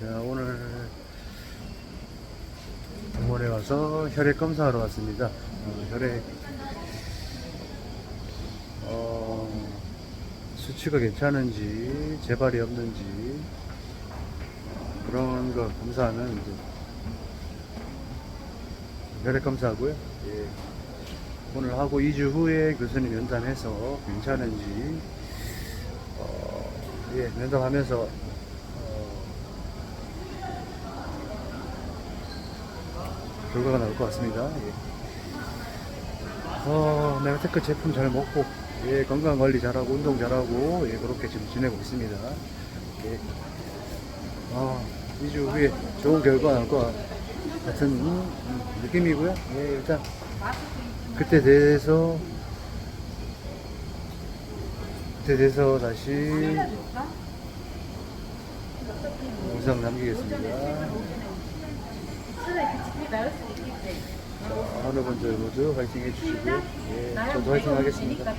자, 오늘 병원에 가서 혈액 검사하러 왔습니다. 어, 혈액 어, 수치가 괜찮은지 재발이 없는지 그런 거 검사하는 혈액 검사하고요. 예. 오늘 하고 2주 후에 교수님 면담해서 괜찮은지 어, 예, 면담하면서 어, 결과가 나올 것 같습니다. 예. 어, 네오테크 제품 잘 먹고 예, 건강 관리 잘하고 운동 잘하고 예, 그렇게 지금 지내고 있습니다. 예. 아, 2주 후에 좋은 결과 나올 것 같은 음, 음, 느낌이고요. 예, 일단 그때 대해서 그때 대해서 다시 영상 남기겠습니다. 자, 어느 분들 모두 화이팅 해주시고요. 예, 저도 화이팅 하겠습니다.